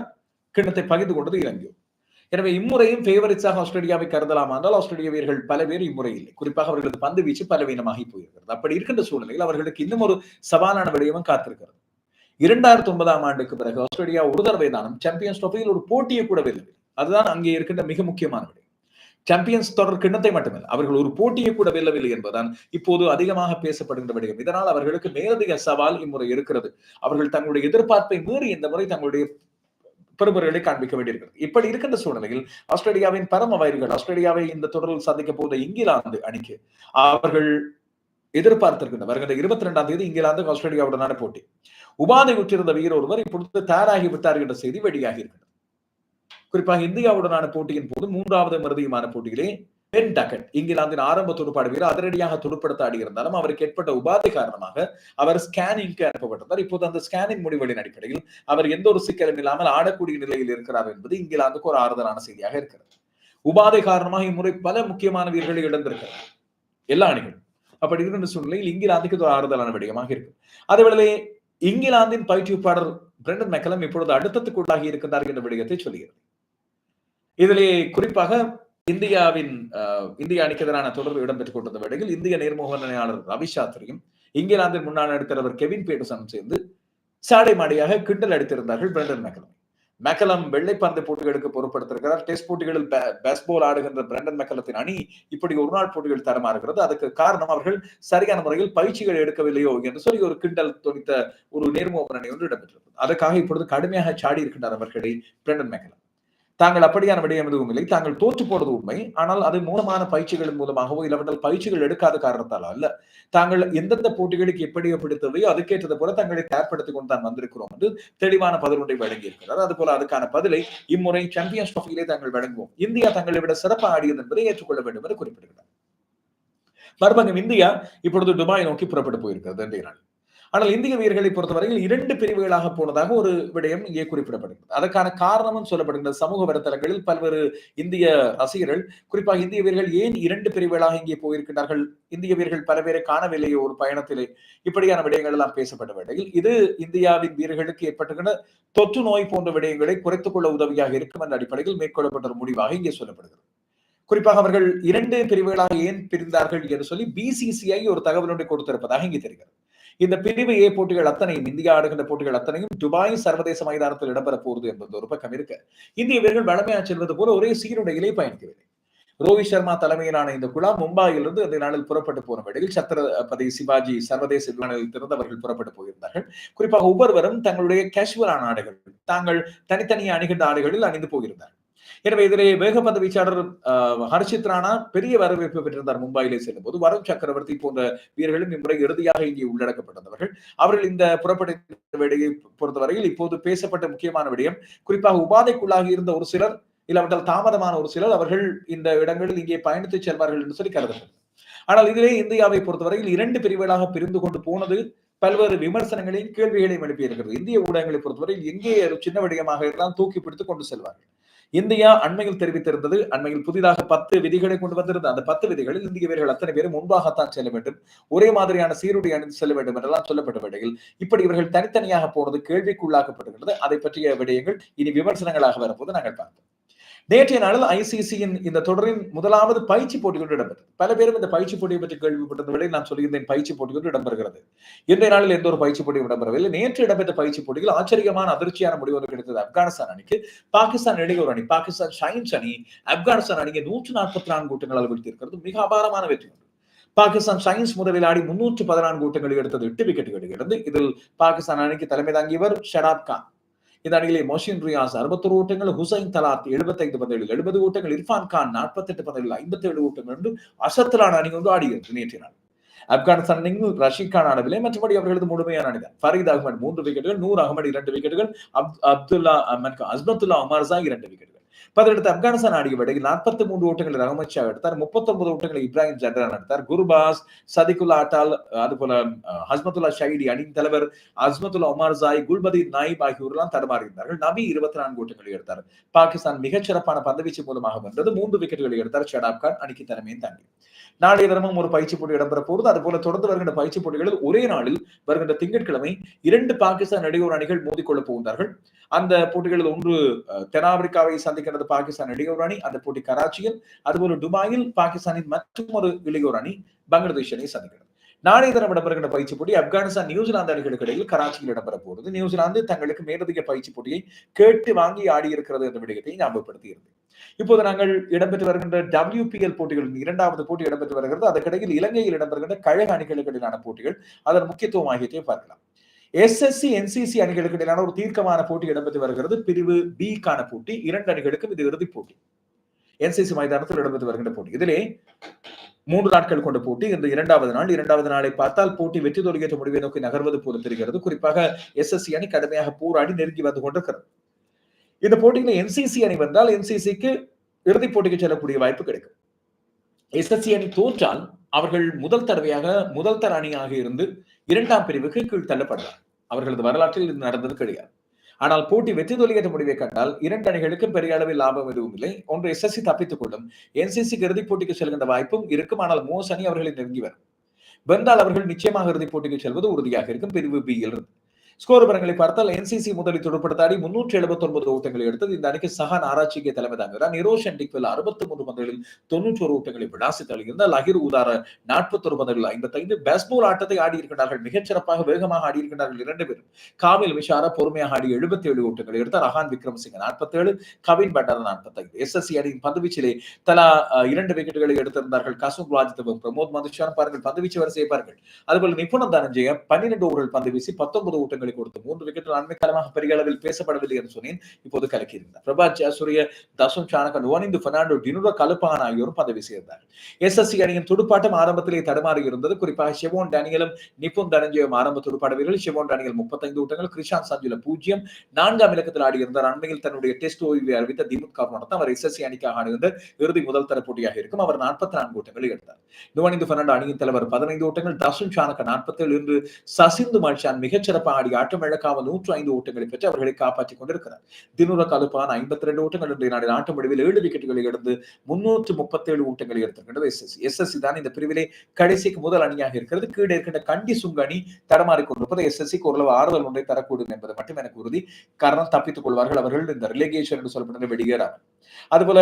கிண்ணத்தை பகிர்ந்து கொண்டது இலங்கை எனவே இம்முறையும் ஃபேவரிட்ஸாக ஆஸ்திரேலியாவை கருதலாம் என்றால் ஆஸ்திரேலிய வீரர்கள் பல பேர் இம்முறை இல்லை. குறிப்பாக அவர்களது பந்து வீச்சு பலவீனமாகி போயிருக்கிறது. அப்படி இருக்கின்ற சூழ்நிலையில் அவர்களுக்கு இன்னும் ஒரு சவாலான விடயமும் காத்திருக்கிறது. இரண்டாயிரத்தி ஒன்பதாம் ஆண்டுக்கு பிறகு ஆஸ்திரேலியா ஒரு தடவை தானும் சாம்பியன்ஸ் ட்ரோஃபியில் ஒரு போட்டியை கூட வெல்லவில்லை. அதுதான் அங்கே இருக்கின்ற மிக முக்கியமான விடை. சாம்பியன்ஸ் தொடர் கிண்ணத்தை மட்டுமல்ல அவர்கள் ஒரு போட்டியை கூட வெல்லவில்லை என்பதுதான் இப்போது அதிகமாக பேசப்படுகின்ற விடயம். இதனால் அவர்களுக்கு மேலதிக சவால் இம்முறை இருக்கிறது. அவர்கள் தங்களுடைய எதிர்பார்ப்பை மீறி இந்த முறை தங்களுடைய பெருமுறைகளை காண்பிக்க வேண்டியிருக்கிறது. இப்படி இருக்கின்ற சூழ்நிலையில் ஆஸ்திரேலியாவின் பரம வயிறுகள் ஆஸ்திரேலியாவை இந்த தொடரில் சந்திக்க போத இங்கிலாந்து அணிக்கு. அவர்கள் எதிர்பார்த்திருக்கின்ற வருகின்ற இருபத்தி ரெண்டாம் தேதி இங்கிலாந்து ஆஸ்திரேலியாவுடனான போட்டி. உபாதை உற்றிருந்த வீரர் ஒருவர் இப்பொழுது தயாராகி விட்டார் என்ற செய்தி வெளியாகி இருக்கிறது. குறிப்பாக இந்தியாவுடனான போட்டியின் போது மூன்றாவது மருதியுமான போட்டியிலே பென் டக்கட் இங்கிலாந்தின் ஆரம்ப துடுப்பாடு வீரர் அதிரடியாக துடுப்படுத்த ஆடியிருந்தாலும் அவருக்கு ஏற்பட்ட உபாதை காரணமாக அவர் ஸ்கேனிங்க்கு அனுப்பப்பட்டிருந்தார். இப்போது அந்த ஸ்கேனிங் முடிவுகளின் அடிப்படையில் அவர் எந்த ஒரு சிக்கலும் இல்லாமல் ஆடக்கூடிய நிலையில் இருக்கிறார் என்பது இங்கிலாந்துக்கு ஒரு ஆறுதலான செய்தியாக இருக்கிறது. உபாதை காரணமாக இம்முறை பல முக்கியமான வீரர்கள் இழந்திருக்கிறார். எல்லா அணிகளும். அப்படி இருக்கின்ற சூழ்நிலையில் இங்கிலாந்துக்கு ஒரு ஆறுதலான விடயமாக இருக்கு. அதேவேளை இங்கிலாந்தின் பயிற்றுவிப்பாளர் பிரெண்டன் மெக்கலம் இப்பொழுது அழுத்தத்துக்குள்ளாகி இருக்கின்றார் என்ற விடயத்தை சொல்கிறது இதிலே குறிப்பாக இந்தியாவின் இந்திய அணிக்கு எதிரான தொடர்பு இடம்பெற்றுக் கொண்டிருந்த வேளையில் இந்திய நேர்முகணையாளர் ரவிசாத்திரியும் இங்கிலாந்தின் முன்னாள் நடுத்தரவர் கெவின் பீட்டர்சனும் சேர்ந்து சாடை மாடியாக கிண்டல் அடித்திருந்தார்கள் பிரெண்டன் மெக்கலம். மெக்கலம் வெள்ளைப்பந்து போட்டிகளுக்கு பொறுப்படுத்திருக்கிறார் டெஸ்ட் போட்டிகளில் பேஸ்பால் ஆடுகின்ற பிரண்டன் மெக்கலத்தின் அணி இப்படி ஒரு நாள் போட்டிகள் தரமாறுகிறது. அதுக்கு காரணம் அவர்கள் சரியான முறையில் பயிற்சிகள் எடுக்கவில்லையோ என்று சொல்லி ஒரு கிண்டல் துணித்த ஒரு நேர்முக ஒன்று இடம்பெற்றது அதற்காக இப்பொழுது கடுமையாக சாடி இருக்கின்றார் அவர்களை பிரண்டன் மெக்கலம். தாங்கள் அப்படியான விடயம் எதுவும் இல்லை. தாங்கள் தோற்று போறது உண்மை. ஆனால் அது மூலமான பயிற்சிகளின் மூலமாகவோ இல்லாவிட்டால் பயிற்சிகள் எடுக்காத காரணத்தால் அல்ல. தாங்கள் எந்தெந்த போட்டிகளுக்கு எப்படி எப்படி தேவையோ அதுக்கேற்றது போல தங்களை தயார்படுத்திக் கொண்டு தான் வந்திருக்கிறோம் என்று தெளிவான பதில் ஒன்றை வழங்கியிருக்கிறார். அது போல அதுக்கான பதிலை இம்முறை சாம்பியன்ஸ் ட்ரோஃபியிலே தாங்கள் வழங்குவோம். இந்தியா தங்களை விட சிறப்பாக ஆடியது என்பதை ஏற்றுக்கொள்ள வேண்டும் என்று குறிப்பிடுகிறார். மறுபக்கம் இந்தியா இப்பொழுது துபாய் நோக்கி புறப்பட்டு போயிருக்கிறது இன்றைய நாள் ஆனால் இந்திய வீரர்களை பொறுத்தவரையில் இரண்டு பிரிவுகளாக போனதாக ஒரு விடயம் இங்கே குறிப்பிடப்படுகிறது. அதற்கான காரணமும் சொல்லப்படுகிறது சமூக வலைத்தளங்களில் பல்வேறு இந்திய ரசிகர்கள் குறிப்பாக இந்திய வீரர்கள் ஏன் இரண்டு பிரிவுகளாக இங்கே போயிருக்கிறார்கள் இந்திய வீரர்கள் பல பேரை காணவில்லையே ஒரு பயணத்திலே? இப்படியான விடயங்கள் எல்லாம் பேசப்பட்ட வேளையில் இது இந்தியாவின் வீரர்களுக்கு ஏற்பட்டுகின்ற தொற்று நோய் போன்ற விடயங்களை குறைத்துக் கொள்ள உதவியாக இருக்கும் என்ற அடிப்படையில் மேற்கொள்ளப்பட்ட ஒரு முடிவாக இங்கே சொல்லப்படுகிறது. குறிப்பாக அவர்கள் இரண்டு பிரிவுகளாக ஏன் பிரிந்தார்கள் என்று சொல்லி பிசிசிஐ ஒரு தகவல் ஒன்றை கொடுத்திருப்பதாக இங்கே தெரிகிறது. இந்த பிரிவு ஏ போட்டிகள் அத்தனையும் இந்தியா ஆடுகின்ற போட்டிகள் அத்தனையும் துபாய் சர்வதேச மைதானத்தில் இடம்பெற போகிறது என்பது ஒரு பக்கம் இருக்க. இந்திய வீரர்கள் வளமையா செல்வது போல ஒரே சீருடையிலே பயணிக்கவில்லை. ரோஹித் சர்மா தலைமையிலான இந்த குழா மும்பாயிலிருந்து இந்த நாளில் புறப்பட்டு போன வேளையில் சத்ரபதி சிவாஜி சர்வதேச விமானத்தில் அவர்கள் புறப்பட்டு போயிருந்தார்கள். குறிப்பாக ஒவ்வொருவரும் தங்களுடைய கேஷுவலான ஆடைகள் தாங்கள் தனித்தனியே அணிகின்ற ஆடைகளில் அணிந்து போயிருந்தார்கள். எனவே இதிலே வேகப்பந்து வீச்சாளர் ஹர்ஷித் ராணா பெரிய வரவேற்பு பெற்றிருந்தார் மும்பையிலே செல்லும் போது வருண் சக்கரவர்த்தி போன்ற வீரர்களும் இம்முறை இறுதியாக இங்கே உள்ளடக்கப்பட்டிருந்தவர்கள். அவர்கள் இந்த புறப்பட்ட வேடையை பொறுத்தவரையில் இப்போது பேசப்பட்ட முக்கியமான விடயம் குறிப்பாக உபாதைக்குள்ளாகி இருந்த ஒரு சிலர் இல்லாவிட்டால் தாமதமான ஒரு சிலர் அவர்கள் இந்த இடங்களில் இங்கே பயணித்து செல்வார்கள் என்று சொல்லி கருதப்பட்டது. ஆனால் இதிலே இந்தியாவை பொறுத்தவரையில் இரண்டு பிரிவுகளாக பிரிந்து கொண்டு போனது பல்வேறு விமர்சனங்களையும் கேள்விகளையும் எழுப்பியிருக்கிறது. இந்திய ஊடகங்களை பொறுத்தவரையில் எங்கே சின்ன விடயமாக இருந்தால் தூக்கி பிடித்து கொண்டு செல்வார்கள்? இந்தியா அண்மையில் தெரிவித்திருந்தது அண்மையில் புதிதாக பத்து விதிகளை கொண்டு வந்திருந்த அந்த பத்து விதிகளில் இந்திய வீரர்கள் அத்தனை பேரும் முன்பாகத்தான் செல்ல வேண்டும். ஒரே மாதிரியான சீருடை அணிந்து செல்ல வேண்டும் என்றெல்லாம் சொல்லப்பட்ட விடையில் இப்படி இவர்கள் தனித்தனியாக போனது கேள்விக்குள்ளாக்கப்படுகிறது அதை பற்றிய விடயங்கள் இனி விமர்சனங்களாக வரும்போது நாங்கள் பார்ப்போம். நேற்றைய நாளில் ஐசிசியின் இந்த தொடரின் முதலாவது பயிற்சி போட்டிகள் இடம்பெற்றது. பல பேரும் இந்த பயிற்சி போட்டியை பற்றி கேள்விப்பட்டது விட நான் சொல்லியிருந்தேன் பயிற்சி போட்டிகள் இடம்பெறுகிறது. இன்றைய நாளில் எந்த ஒரு பயிற்சி போட்டியும் இடம்பெறவில்லை. நேற்று இடம்பெற்ற பயிற்சி போட்டிகள் ஆச்சரியமான அதிர்ச்சியான முடிவு ஒன்று கிடைத்தது ஆப்கானிஸ்தான் அணிக்கு. பாகிஸ்தான் இடையோர் அணி பாகிஸ்தான் ஷைன்ஸ் அணி ஆப்கானிஸ்தான் அணியை நூற்று நாற்பத்தி நான்கு கூட்டங்களால் வீழ்த்தியிருக்கிறது மிக அபாரமான வெற்றி ஒன்று. பாகிஸ்தான் சயின்ஸ் முதலில் ஆடி முன்னூற்று பதினான்கு கூட்டங்கள் எடுத்தது எட்டு விக்கெட்டுகள் இருந்து இதில் பாகிஸ்தான் அணிக்கு தலைமை தாங்கியவர் ஷடாப் கான். இந்த அணியிலே மொஷின் ரியாஸ் அறுபத்தொரு ஓட்டங்கள் ஹுசைன் தலாத் எழுபத்தைந்து பந்தங்களில் எழுபது ஓட்டங்கள் இர்ஃபான் கான் நாற்பத்தி எட்டு பந்தங்களில் ஐம்பத்தி ஏழு ஓட்டங்கள் என்று அசத்தலான அணி வந்து ஆடுகிறது நேற்றைய நாள் ஆப்கானிஸ்தான் அணியில் ஆடவில்லை மற்றபடி அவர்களது முழுமையான அணிதான். ஃபரீத் அகமது மூன்று விக்கெட்டுகள் நூர் அகமது இரண்டு விக்கெட்டுகள் அப்துல்லா அஸ்மத்துல்லா அமர்சா இரண்டு விக்கெட்டுகள். பதினெடுத்து ஆப்கானிஸ்தான் ஆடிய விடையில் நாற்பத்தி மூன்று ஓட்டங்களை ரஹமத் ஷா எடுத்தார். முப்பத்தி ஒன்பது ஓட்டங்களை இப்ராஹிம் ஜட்ரான் எடுத்தார். குருபாஸ் சதிகுல்லா அட்டால் அதுபோல ஹஸ்மத்துல்லா ஷைடி அணியின் தலைவர் அஸ்மத்துல்லா உமர் ஜாய் குல்பதி நாயிப் ஆகியோரெல்லாம் தடுமாறியிருந்தார்கள். நபி இருபத்தி நான்கு ஓட்டங்களை எடுத்தார். பாகிஸ்தான் மிகச்சிறப்பான பந்துவீச்சு மூலமாக வென்றது. மூன்று விக்கெட்டுகளை எடுத்தார் ஷடாப் கான் அணிக்கு தலைமையும் தாண்டி நாளைய தினமும் ஒரு பயிற்சி போட்டி இடம்பெற போகிறது. அதுபோல தொடர்ந்து வருகின்ற பயிற்சி போட்டிகளில் ஒரே நாளில் வருகின்ற திங்கட்கிழமை இரண்டு பாகிஸ்தான் இடையோர் அணிகள் மோதிக்கொள்ள போகின்றார்கள். அந்த போட்டிகளில் ஒன்று தென்னாப்பிரிக்காவை சந்திக்கின்றது பாகிஸ்தான் இளையோர் அணி அந்த போட்டி கராச்சியில் அதுபோல துபாயில் பாகிஸ்தானின் மற்றும் ஒரு இளையோர் அணி பங்களாதேஷ் அணியை சந்திக்கிறது. நாளைய தினம் இடம்பெறுகின்ற பயிற்சி போட்டி ஆப்கானிஸ்தான் நியூசிலாந்து அணிகளுக்கு இடையில் கராச்சியில் இடம்பெற போகிறது. நியூசிலாந்து தங்களுக்கு மேலதிக பயிற்சி போட்டியை கேட்டு வாங்கி ஆடி இருக்கிறது என்ற விடயத்தை ஞாபகப்படுத்தி இருந்தது இப்போது நாங்கள் இடம்பெற்று வருகின்ற டபிள்யூபிஎல் போட்டிகளின் இரண்டாவது போட்டி இடம்பெற்று வருகிறது. அதற்கிடையில் இலங்கையில் இடம்பெறுகின்ற கழக அணிகளுக்கு இடையிலான போட்டிகள் அதன் முக்கியத்துவம் ஆகியத்தை பார்க்கலாம். எஸ்எஸ்சி என்சிசி அணிகளுக்கு இடையிலான ஒரு தீர்க்கமான போட்டி இடம்பெற்று வருகிறது. பிரிவு பிக்கான போட்டி. இரண்டு அணிகளுக்கும் இது இறுதிப் போட்டி. என்சிசி மைதானத்தில் இடம்பெற்று வருகின்ற போட்டி. இதிலே மூன்று நாட்கள் கொண்ட போட்டி. இந்த இரண்டாவது நாள். இரண்டாவது நாளை பார்த்தால் போட்டி வெற்றி தோல்வியற்ற முடிவை நோக்கி நகர்வது போல தெரிகிறது. குறிப்பாக எஸ்எஸ்சி அணி கடுமையாக போராடி நெருங்கி வந்து கொண்டிருக்கிறது. இந்த போட்டியில என்சிசி அணி வந்தால் என்சிசிக்கு இறுதிப் போட்டிக்கு செல்லக்கூடிய வாய்ப்பு கிடைக்கும். எஸ்எஸ்சி அணி தோற்றால் அவர்கள் முதல் தடவையாக முதல் தர அணியாக இருந்து இரண்டாம் பிரிவுக்கு கீழ் தள்ளப்படலாம் அவர்களது வரலாற்றில் இது நடந்தது கிடையாது. ஆனால் போட்டி வெற்றி தோல்வியற்ற முடிவை கண்டால் இரண்டு அணிகளுக்கும் பெரிய அளவில் லாபம் எதுவும் இல்லை. ஒன்று எஸ்எஸ்சி தப்பித்துக் கொள்ளும். என்சிசி இறுதிப் போட்டிக்கு செல்கின்ற வாய்ப்பும் இருக்கும். ஆனால் மோஸ் அணி அவர்களை நெருங்கி வரும். வென்றால் அவர்கள் நிச்சயமாக இறுதிப் போட்டிக்கு செல்வது உறுதியாக இருக்கும். பிரிவு பி இருந்து. ஸ்கோர் விவரங்களை பார்த்தால் என்சிசி முதலில் துடுப்படுத்தாடி முன்னூற்றி எழுபத்தி ஒன்பது ஓட்டங்களை எடுத்தது. இந்த அணிக்கு சக ஆராய்ச்சிக்கு தலைமை தாங்குகிறார். நிரோஷன் டிக்வெல் அறுபத்தி மூன்று பந்துகளில் தொன்னூற்றி ஒரு ஓட்டங்களை விளாசி தழுகியிருந்தால் லகிர் உதார நாற்பத்தொரு பந்துகளில் ஐம்பத்தைந்து. பேஸ்பால் ஆட்டத்தை ஆடி இருக்கின்றார்கள். மிகச்சிறப்பாக வேகமாக ஆடி இருக்கின்றார்கள் இரண்டு பேரும். காமில் மிஷாரா பொறுமையாக ஆடி எழுபத்தி ஏழு ஓட்டங்களை எடுத்தார். ரஹான் விக்ரமசிங்க நாற்பத்தி ஏழு கவின் பட்டர் நாற்பத்தைந்து. எஸ் எஸ் சி அணியின் பந்துவீச்சிலே தலா இரண்டு விக்கெட்டுகளை எடுத்திருந்தார்கள். கசும் ராஜ்தவம் பிரமோத் மதுஷான் பாருங்கள் பந்துவீச்சு வரிசையை பாருங்கள். அதுபோல நிபுணம் தனஞ்சய பன்னிரண்டு ஓவர்கள் பந்து வீசி பத்தொன்பது ஓட்டங்கள் கொடுத்து மூன்று விக்கெட் அண்மைக்காலமாக பெரிய அளவில் பேசப்படவில்லை என்று சொன்னேன். இப்போது கலக்கியிருந்தார். பிரபாத் ஜாசூரிய தசும் சாணகன் ஓனிந்து பெர்னாண்டோ டினுரோ கலுப்பான ஆகியோரும் பதவி சேர்ந்தார்கள் எஸ் எஸ் சி அணியின் துடுப்பாட்டம் ஆரம்பத்திலே தடுமாறி இருந்தது. குறிப்பாக சிவோன் டேனியலும் நிபுன் தனஞ்சயம் ஆரம்ப துடுப்பாட வீரர்கள் சிவோன் டேனியல் முப்பத்தைந்து ஊட்டங்கள் கிருஷாந்த் சஞ்சுல பூஜ்ஜியம் நான்காம் இலக்கத்தில் ஆடியிருந்தார். அண்மையில் தன்னுடைய டெஸ்ட் ஓய்வை அறிவித்த திமுக காரணத்தை அவர் எஸ் எஸ் சி அணிக்காக ஆடுகின்ற இறுதி முதல் தர போட்டியாக இருக்கும். அவர் நாற்பத்தி நான்கு ஓட்டங்களை எடுத்தார். நுவனிந்து பெர்னாண்டோ அணியின் தலைவர் பதினைந்து ஓட்டங்கள் தசும் சாணக்க நாற்பத்தி ஏழு என்று சசிந்து மல்ஷான் மிகச்சிறப்பாக ஆடிய ஆட்டம் இழக்காமல் நூற்று ஐந்து ஓட்டங்களை பெற்று அவர்களை காப்பாற்றிக் கொண்டிருக்கிறார். தினுர கலுப்பான் ஐம்பத்தி ரெண்டு ஓட்டங்கள் இன்றைய நாடு ஆட்ட முடிவில் ஏழு விக்கெட்டுகளை எடுத்து முன்னூற்று முப்பத்தி ஏழு ஓட்டங்களை எடுத்திருக்கின்றது எஸ் எஸ் எஸ் எஸ் தான் இந்த பிரிவிலே கடைசிக்கு முதல் அணியாக இருக்கிறது. கீழே இருக்கின்ற கண்டி சுங்க அணி தடமாறிக் கொண்டிருப்பது. எஸ் எஸ் சிக்கு ஓரளவு ஆறுதல் ஒன்றை தரக்கூடும் என்பது மட்டும் எனக்கு உறுதி. காரணம் தப்பித்துக் கொள்வார்கள். அவர்கள் இந்த ரிலேகேஷன் என்று சொல்லப்படுகிற வெளியேறார்கள் அதுபோல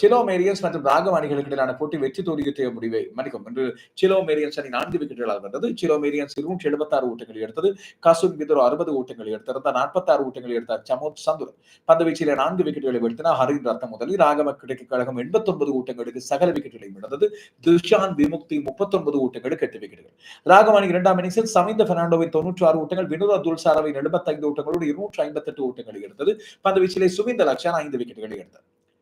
சிலோ மேரியன்ஸ் மற்றும் ராகவாணிகளுக்கு இடையிலான போட்டி வெற்றி தோல்வியுற்ற முடிவை மன்னிக்கும். என்று சிலோ மேரியன்ஸ் அணி நான்கு விக்கெட்டுகளால் வென்றது. சிலோ மேரியன்ஸ் இருநூற்றி எழுபத்தாறு ஓட்டங்களை எடுத்தது. கசுன் விதுரோ அறுபது ஓட்டங்களை எடுத்திருந்தார். நாற்பத்தாறு ஓட்டங்களை எடுத்தார் சமோத் சந்துர் பந்து வீச்சில நான்கு விக்கெட்டுகளை வீழ்த்தினார். ஹரின் ரத்தம் முதலில். ராகவ கிடைக்கு கழகம் எண்பத்தி ஒன்பது ஓட்டங்களுக்கு சகல விக்கெட்டுகளை இழந்தது துஷான் விமுக்தி முப்பத்தொன்பது ஓட்டங்களுக்கு எட்டு விக்கெட்டுகள். ராகவாணி இரண்டாம் இன்னிங்ஸில் சமிந்த பெர்னாண்டோவின் தொன்னூற்றி ஆறு ஓட்டங்கள் வினோதா துல்சாராவின் எழுபத்தைந்து ஓட்டங்களோடு இருநூற்றி ஐம்பத்தி எட்டு ஓட்டங்களை எடுத்தது. பந்து வீச்சிலே சுமிந்த லட்சன் ஐந்து விக்கெட்டுகளை எடுத்தது.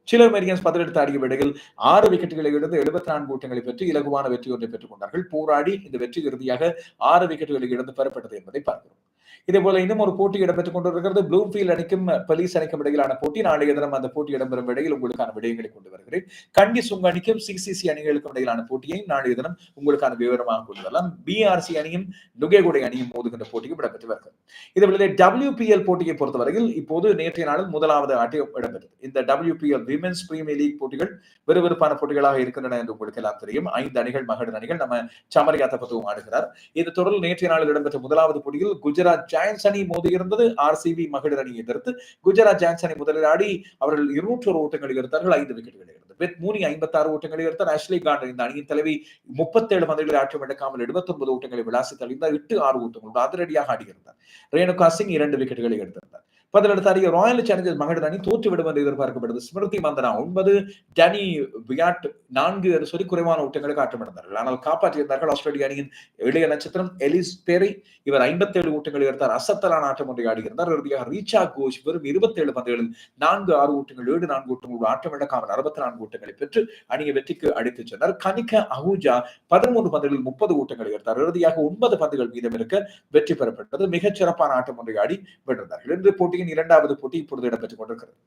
சில மெரியன்ஸ் பதிலெடுத்து ஆடிய வேளையில் ஆறு விக்கெட்டுகளை இழந்து எழுபத்தி நான்கு ஓட்டங்களை பெற்று இலகுவான வெற்றி ஒன்றை பெற்றுக் கொண்டார்கள். போராடி இந்த வெற்றி இறுதியாக ஆறு விக்கெட்டுகளை இழந்து பெறப்பட்டது என்பதை பார்க்கிறோம். இதே போல இன்னும் ஒரு போட்டி இடம்பெற்றுக் கொண்டிருக்கிறது. ப்ளூம்ஃபீல்ட் அணிக்கும் பலீஸ் அணிக்கும் இடையிலான போட்டி. நாளைய தினம் அந்த போட்டி இடம்பெறும் இடையில் உங்களுக்கான விடயங்களை கொண்டு வருகிறேன். கண்டி சுங்க அணிக்கும் சிசிசி அணிகளுக்கும் இடையிலான போட்டியையும் நாளைய தினம் உங்களுக்கான விவரமாக கொண்டு வரலாம். பிஆர்சி அணியும் நுகேகுடை அணியும் மோதுகின்ற போட்டியும் இடம்பெற்று வருகிறது. இதே டபிள்யூபிஎல் போட்டியை பொறுத்தவரையில் இப்போது நேற்றைய நாளில் முதலாவது ஆட்டம் இடம்பெற்றது. இந்த டபிள்யூபிஎல் விமென்ஸ் பிரீமியர் லீக் போட்டிகள் விறுவிறுப்பான போட்டிகளாக இருக்கின்றன என்று உங்களுக்கு எல்லாம் தெரியும். ஐந்து அணிகள் மகளிர் அணிகள் நம்ம சமரியா தப்பத்துவம் ஆடுகிறார். இந்த தொடரில் நேற்றைய நாளில் இடம்பெற்ற முதலாவது போட்டியில் குஜராத் ஜாயன்ஸ் அணி மோதுகிறது ஆர்சிபி மகளிர் அணியை எதிர்த்து குஜராத் ஜாயன்ஸ் அணி முதலில் ஆடி அவர்கள் இருநூற்று ஓட்டங்களை எடுத்தார்கள் ஐந்து விக்கெட்டுகளை எடுத்தது. பெத் மூனி ஐம்பத்தி ஆறு ஓட்டங்களை எடுத்தார் ஆஷ்லி காண்டர் இந்த அணியின் தலைவி முப்பத்தேழு பந்துகளில் ஆட்டம் எடுக்காமல் எழுபத்தி ஒன்பது ஓட்டங்களை விளாசி தழிந்தார் எட்டு ஆறு ஓட்டங்களோடு அதிரடியாக ஆடியிருந்தார். ரேணுகா சிங் இரண்டு விக்கெட்டுகளை எடுத்திருந்தார். பதினெடுத்து அறிய ராயல் சேலஞ்சர்ஸ் மகளிர் அணி தோற்றுவிடும் என்று எதிர்பார்க்கப்படுது. ஸ்மிருதி மந்தனா ஒன்பது டனி வியாட் நான்கு என்று சொல்லி குறைவான ஊட்டங்களுக்கு ஆட்டமிழந்தார்கள் ஆனால் காப்பாற்றியிருந்தார்கள் ஆஸ்திரேலிய அணியின் இளைய நட்சத்திரம் எலிஸ் பெரி இவர் ஐம்பத்தி ஏழு ஓட்டங்களை எடுத்தார். அசத்தலான ஆட்டம் ஒன்றை ஆடுகிறார் இறுதியாக ரீச்சா கோஷ் வெறும் இருபத்தி ஏழு பந்துகளில் நான்கு ஆறு ஊட்டங்கள் ஏழு நான்கு ஊட்டங்கள் ஆட்டம் இழக்காமல் அறுபத்தி நான்கு ஊட்டங்களை பெற்று அணியை வெற்றிக்கு அடித்துச் சென்றார். கனிக அஹூஜா பதிமூன்று பந்துகளில் முப்பது ஊட்டங்களை எடுத்தார். இறுதியாக ஒன்பது பந்துகள் மீதம் இருக்க வெற்றி பெறப்பட்டது. மிகச் சிறப்பான ஆட்டம் ஒன்றை ஆடி வென்றார்கள் இன்று போட்டி போட்டியின் இரண்டாவது போட்டி இப்பொழுது இடம்பெற்றுக் கொண்டிருக்கிறது.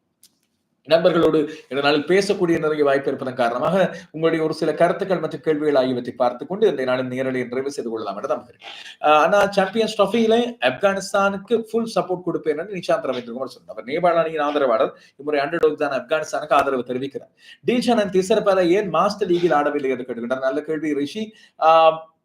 நண்பர்களோடு இந்த நாளில் பேசக்கூடிய நிறைய வாய்ப்பு இருப்பதன் காரணமாக உங்களுடைய ஒரு சில கருத்துக்கள் மற்றும் கேள்விகள் ஆகியவற்றை பார்த்துக் கொண்டு இந்த நாளில் நேரலை நிறைவு செய்து கொள்ளலாம் என நம்புகிறேன். ஆனா சாம்பியன்ஸ் ட்ராஃபியில ஆப்கானிஸ்தானுக்கு ஃபுல் சப்போர்ட் கொடுப்பேன் என்று நிஷாந்த் ரவீந்திரகுமார் சொன்னார். அவர் நேபாள அணியின் ஆதரவாளர். இம்முறை அண்டர்டோக் தான் ஆப்கானிஸ்தானுக்கு ஆதரவு தெரிவிக்கிறார். டீஜானன் திசரப்பத ஏன் மாஸ்டர் லீகில் ஆடவில்லை என்று கேட்டுக்கிட்டார் நல்ல கேள்வி ரிஷி.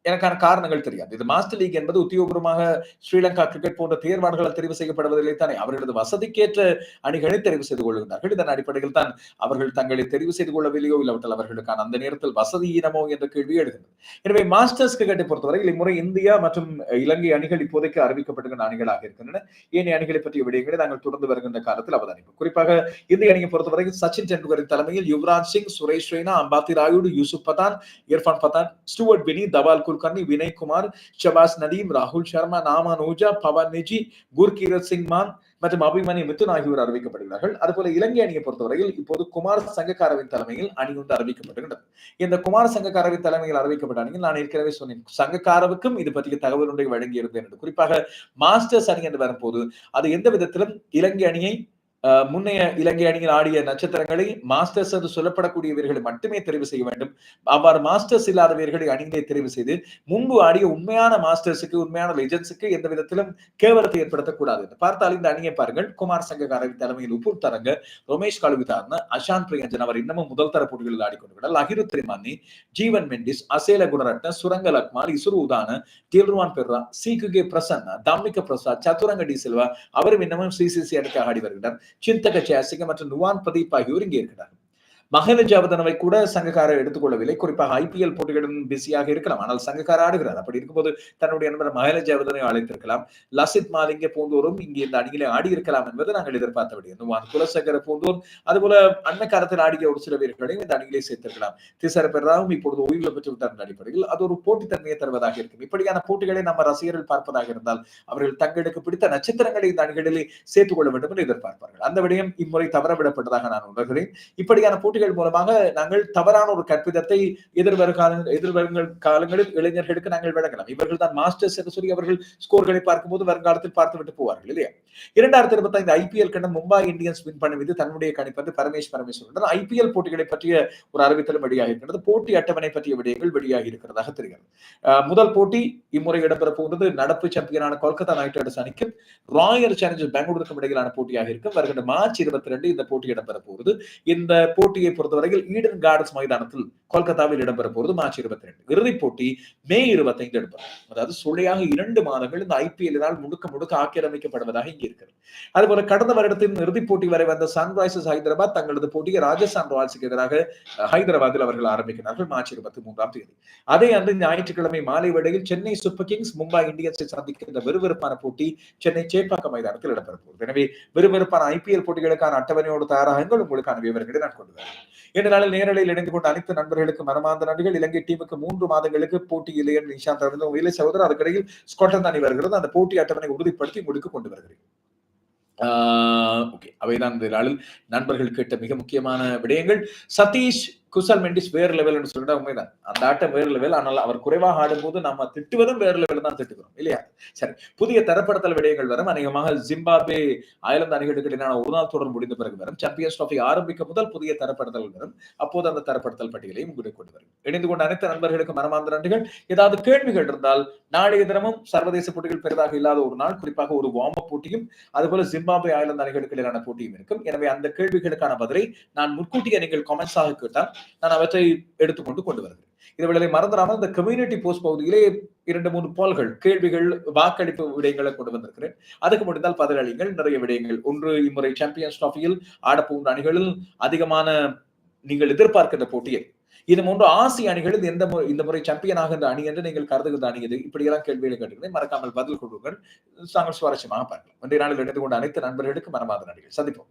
எனக்கான காரணங்கள் தெரியாது. இது மாஸ்டர் லீக் என்பது உத்தியோகபூர்வமாக ஸ்ரீலங்கா கிரிக்கெட் போன்ற தேர்வாளர்கள் தெரிவு செய்யப்படுவதில்லை தானே. அவர்களது வசதிக்கேற்ற அணிகளை தெரிவு செய்து கொள்கின்றார்கள் இதன் அடிப்படையில் தான் அவர்கள் தங்களை தெரிவு செய்து கொள்ளவில்லையோ இல்லாவிட்டால் அவர்களுக்கான அந்த நேரத்தில் வசதியினமோ என்ற கேள்வி எழுகிறது எனவே மாஸ்டர்ஸ் கிரிக்கெட்டை பொறுத்தவரை இம்முறை இந்தியா மற்றும் இலங்கை அணிகள் இப்போதைக்கு அறிவிக்கப்படுகின்ற அணிகளாக இருக்கின்றன. ஏனைய அணிகளை பற்றிய விடயங்களை நாங்கள் தொடர்ந்து வருகின்ற காலத்தில் அவதானிப்போம். குறிப்பாக இந்திய அணியை பொறுத்தவரை சச்சின் டெண்டுல்கரின் தலைமையில் யுவராஜ் சிங் சுரேஷ் ரெய்னா அம்பாத்தி ராயுடு யூசுப் பதான் இர்ஃபான் பதான் ஸ்டூவர்ட் பினி தபால் குல்கர்னி வினய் குமார் ஷபாஸ் நதீம் ராகுல் சர்மா நாமான் ஓஜா பவன் நிஜி குர்கீரத் சிங் மான் மற்றும் அபிமன்யு மித்துன் ஆகியோர் அறிவிக்கப்படுகிறார்கள். அதுபோல இலங்கை அணியை பொறுத்தவரையில் இப்போது குமார் சங்கக்காரவின் தலைமையில் அணி ஒன்று அறிவிக்கப்படுகின்றது. இந்த குமார் சங்கக்காரவின் தலைமையில் அறிவிக்கப்பட்ட அணியில் நான் ஏற்கனவே சொன்னேன். சங்கக்காரவுக்கும் இது பற்றிய தகவல் ஒன்றை வழங்கியிருந்தேன். குறிப்பாக மாஸ்டர்ஸ் அணி என்று வரும்போது அது எந்த விதத்திலும் இலங்கை அணியை முன்னைய இலங்கை அணியில் ஆடிய நட்சத்திரங்களை மாஸ்டர்ஸ் என்று சொல்லப்படக்கூடிய வீரர்களை மட்டுமே தெரிவு செய்ய வேண்டும். அவ்வாறு மாஸ்டர்ஸ் இல்லாத வீரர்களை அணியிலே தெரிவு செய்து முன்பு ஆடிய உண்மையான மாஸ்டர்ஸுக்கு உண்மையான லெஜன்ஸுக்கு எந்த விதத்திலும் கேவலத்தை ஏற்படுத்தக்கூடாது என்று பார்த்தால் இந்த அணியை பாருங்கள். குமார் சங்ககாரவி தலைமையில் உப்பூர் தரங்க ரமேஷ் கழுவிதார்ன அஷாந்த் பிரியஞ்சன் அவர் இன்னமும் முதல் தர போட்டிகளில் ஆடிக்கொண்டு அகிரு திரிமானி ஜீவன் மெண்டிஸ் அசேல குணரட்ன சுரங்க லக்மால் இசுரு உதான தில்ருவான் பெர்ரா சீக்குகே பிரசன்னா தாமிக பிரசாத் சதுரங்க டி சில்வா அவரும் இன்னமும் சிசிசி அணிக்காக ஆடி வருகிறார். சிந்தக ஜெயசிங்க மற்றும் நுவான் பிரதீப் ஆகியோர் இங்கே இருக்கிறார் மகேந்திர ஜாவதனவை கூட சங்கக்கார எடுத்துக்கொள்ளவில்லை. குறிப்பாக ஐபிஎல் போட்டிகளுடன் பிஸியாக இருக்கலாம். ஆனால் சங்ககார ஆடுகிறார். அப்படி இருக்கும்போது தன்னுடைய நண்பர் மகேந்திர ஜாவதனை அழைத்திருக்கலாம். லசித் மாலிங்க போன்றோரும் இங்கே இந்த அணியிலே ஆடி இருக்கலாம் என்பது நாங்கள் எதிர்பார்த்த விடயம். நுவான் குலசேகர போன்றோர் அதுபோல அன்னக்காரத்தில் ஆடிய ஒரு சில வீரர்களையும் இந்த அணியிலே சேர்த்திருக்கலாம். திசர பெறாவும் இப்பொழுது ஓய்வு பெற்று விட்டார் என்ற அடிப்படையில் அது ஒரு போட்டித்தன்மையை தருவதாக இருக்கும். இப்படியான போட்டிகளை நம்ம ரசிகர்கள் பார்ப்பதாக இருந்தால் அவர்கள் தங்களுக்கு பிடித்த நட்சத்திரங்களை இந்த அணிகளிலே சேர்த்துக் கொள்ள வேண்டும் என்று எதிர்பார்ப்பார்கள். அந்த விடயம் இம்முறை தவறவிடப்பட்டதாக நான் உணர்கிறேன். இப்படியான போட்டி போட்டிகள் மூலமாக நாங்கள் தவறான ஒரு கற்பிதத்தை எதிர்வருகால எதிர்வருங்கள் காலங்களில் இளைஞர்களுக்கு நாங்கள் வழங்கலாம். இவர்கள் தான் மாஸ்டர்ஸ் என்று சொல்லி அவர்கள் ஸ்கோர்களை பார்க்கும்போது வருங்காலத்தில் பார்த்துவிட்டு போவார்கள் இல்லையா? இரண்டாயிரத்தி இருபத்தி ஐந்து ஐபிஎல் கண்டம் மும்பை இந்தியன்ஸ் வின் பண்ணுவது தன்னுடைய கணிப்பது பரமேஷ் பரமேஸ்வரன். ஐபிஎல் போட்டிகளை பற்றிய ஒரு அறிவித்தலும் வெளியாக இருக்கிறது. போட்டி அட்டவணை பற்றிய விடயங்கள் வெளியாக இருக்கிறதாக தெரிகிறது. முதல் போட்டி இம்முறை இடம்பெற போகிறது நடப்பு சாம்பியனான கொல்கத்தா நைட் ரைடர்ஸ் அணிக்கும் ராயல் சேலஞ்சர்ஸ் பெங்களூருக்கும் இடையிலான போட்டியாக இருக்கும். வருகின்ற மார்ச் இருபத்தி ரெண்டு இந்த போட்டி இடம்பெற போகிறது இந்த போட்டியை பொறுத்தவரையில் ஈடன் கார்டன்ஸ் மைதானத்தில் கொல்கத்தாவில் இடம்பெற போறது மார்ச் இருபத்தி ரெண்டு இறுதிப் போட்டி மே இருபத்தைந்து இடம்பெறும். அதாவது சுழையாக இரண்டு மாதங்கள் இந்த ஐபிஎல்லினால் முழுக்க முழுக்க ஆக்கிரமிக்கப்படுவதாக இங்கே இருக்கிறது. அதுபோல கடந்த வருடத்தின் இறுதிப் போட்டி வரை வந்த சன்ரைசர்ஸ் ஹைதராபாத் தங்களது போட்டியை ராஜஸ்தான் ராயல்ஸுக்கு எதிராக ஹைதராபாத்தில் அவர்கள் ஆரம்பிக்கிறார்கள் மார்ச் இருபத்தி மூன்றாம் தேதி. அதே அன்று ஞாயிற்றுக்கிழமை மாலை வேளையில் சென்னை சூப்பர் கிங்ஸ் மும்பை இந்தியன்ஸை சந்திக்கின்ற விறுவிறுப்பான போட்டி சென்னை சேப்பாக்கம் மைதானத்தில் இடம்பெற போகிறது எனவே விறுவிறுப்பான ஐபிஎல் போட்டிகளுக்கான அட்டவணையோடு தயாராக உங்களுக்கான விவரங்களை நான் கொண்டு வரேன். இந்த நாளில் நேரலையில் இணைந்து கொண்டு அனைத்து நண்பர்கள் நண்பர்களுக்கு மனமார்ந்த நன்றிகள். இலங்கை டீமுக்கு மூன்று மாதங்களுக்கு போட்டி இல்லையே நிஷாந்த் அரவிந்த் உயிலை சகோதரர். அதுக்கிடையில் ஸ்காட்லாந்து அணி வருகிறது. அந்த போட்டி அட்டவணை உறுதிப்படுத்தி முடிக்க கொண்டு வருகிறேன். ஓகே. அவைதான் இந்த நாளில் நண்பர்கள் கேட்ட மிக முக்கியமான விடயங்கள். சதீஷ் குசல் மெண்டிஸ் வேறு லெவல்னு சொல்லிட்டு உண்மைதான். அந்த ஆட்டம் வேறு லெவல் ஆனால் அவர் குறைவாக ஆடும்போது நம்ம திட்டுவதும் வேறு லெவல் தான் திட்டுகிறோம் இல்லையா? சரி புதிய தரப்படுத்தல் விடயங்கள் வரும். அநேகமாக ஜிம்பாபே அயலந்து அணிகளுக்கு இடையிலான ஒரு நாள் தொடர் முடிந்த பிறகு வரும். சாம்பியன்ஸ் டிராஃபி ஆரம்பிக்க முதல் புதிய தரப்படுத்தல் வரும். அப்போது அந்த தரப்படுத்தல் பட்டியலையும் கூட கொண்டு வரும். இணைந்து கொண்ட அனைத்து நண்பர்களுக்கு மனமார்ந்த நன்றிகள். ஏதாவது கேள்விகள் இருந்தால் நாளைய தினமும் சர்வதேச போட்டிகள் பெரிதாக இல்லாத ஒரு நாள் குறிப்பாக ஒரு வார்ம் அப் போட்டியும் அதுபோல ஜிம்பாபே அயலந்து அணிகளுக்கு இடையிலான போட்டியும் இருக்கும். எனவே அந்த கேள்விகளுக்கான பதிலை நான் முன்கூட்டியே நீங்கள் கமெண்ட்ஸாக கேட்டால் நான் அவற்றை எடுத்துக்கொண்டு கொண்டு வருகிறேன். இதுவேளை மறந்துடாமல் இந்த கம்யூனிட்டி போஸ்ட் பகுதியிலே இரண்டு மூன்று போல்கள் கேள்விகள் வாக்களிப்பு விடயங்களை கொண்டு வந்திருக்கிறேன். அதுக்கு முடிந்தால் பதிலளிங்கள் நிறைய விடயங்கள். ஒன்று இம்முறை சாம்பியன்ஸ் டிராஃபியில் ஆடப்போகின்ற அணிகளில் அதிகமான நீங்கள் எதிர்பார்க்கின்ற போட்டியை. இது மூன்று ஆசிய அணிகளில் எந்த இந்த முறை சாம்பியன் ஆகின்ற அணி என்று நீங்கள் கருதுகின்ற அணி இது இப்படியெல்லாம் கேள்விகளை கேட்டுக்கிறேன். மறக்காமல் பதில் கொடுங்கள். நாங்கள் சுவாரஸ்யமாக பார்க்கலாம். இன்றைய நாளில் எடுத்துக்கொண்ட அனைத்து நண்பர்களுக்கு மனமார்ந்த நன்றிகள். சந்திப்போம்.